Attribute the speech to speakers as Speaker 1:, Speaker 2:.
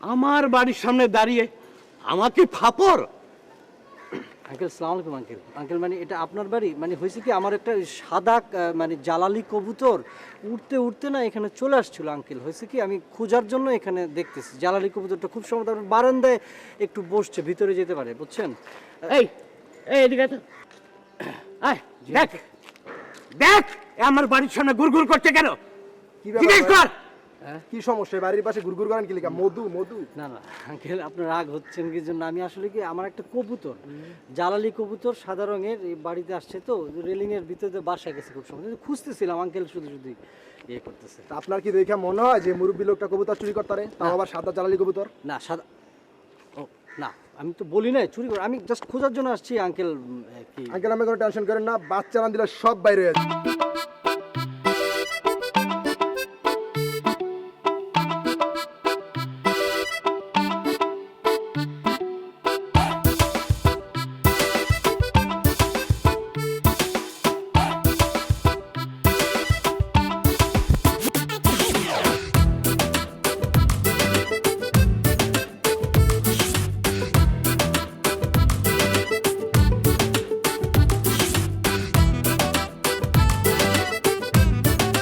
Speaker 1: আমার বাড়ির সামনে দাঁড়িয়ে আমাকে ফাপড়।
Speaker 2: আঙ্কেল সালাম আলাইকুম আঙ্কেল। আঙ্কেল মানে এটা আপনার বাড়ি? মানে হয়েছে কি আমার একটা সাদা আহ, মানে জালালি কবুতর উঠতে উঠতে না এখানে চলে আসছিল আঙ্কেল। হয়েছে কি আমি খোঁজার জন্য এখানে দেখতেছি। জালালি কবুতরটা খুব সম্ভবত আপনার বারান্দায় একটু বসছে ভিতরে যেতে পারে বুঝছেন?
Speaker 1: এই এই এদিকে আয় তো। আয় দেখ দেখ এ আমার বাড়ির সামনে গুড় গুড় করছে কেন?
Speaker 3: কি ব্যাপার?
Speaker 1: জিজ্ঞেস
Speaker 3: ভাই?
Speaker 1: কর।
Speaker 3: কি সমস্যা? বাড়ির পাশে ঘুরঘুর করেন কি লিখা মধু মধু?
Speaker 2: না না আঙ্কেল আপনার রাগ হচ্ছেন কি জন্য? আমি আসলে কি আমার একটা কবুতর জালালি কবুতর সাদা রঙের এই বাড়িতে আসছে তো রেলিং এর ভিতরে বাসা গেছে খুব সময়। খুঁজতেছিলাম আঙ্কেল শুধু শুধু ইয়ে করতেছে।
Speaker 3: তা আপনার কি দেখে মনে হয় যে মুরব্বী লোকটা কবুতর চুরি করতে পারে তাও আবার সাদা জ্বালালি কবুতর?
Speaker 2: না সাদা ও না আমি তো বলি নাই চুরি করে আমি জাস্ট খোঁজার জন্য আসছি আঙ্কেল কি?
Speaker 3: আঙ্কেল আমি কোনো টেনশন করেন না বাচ্চা না দিলে সব বাইরে আছে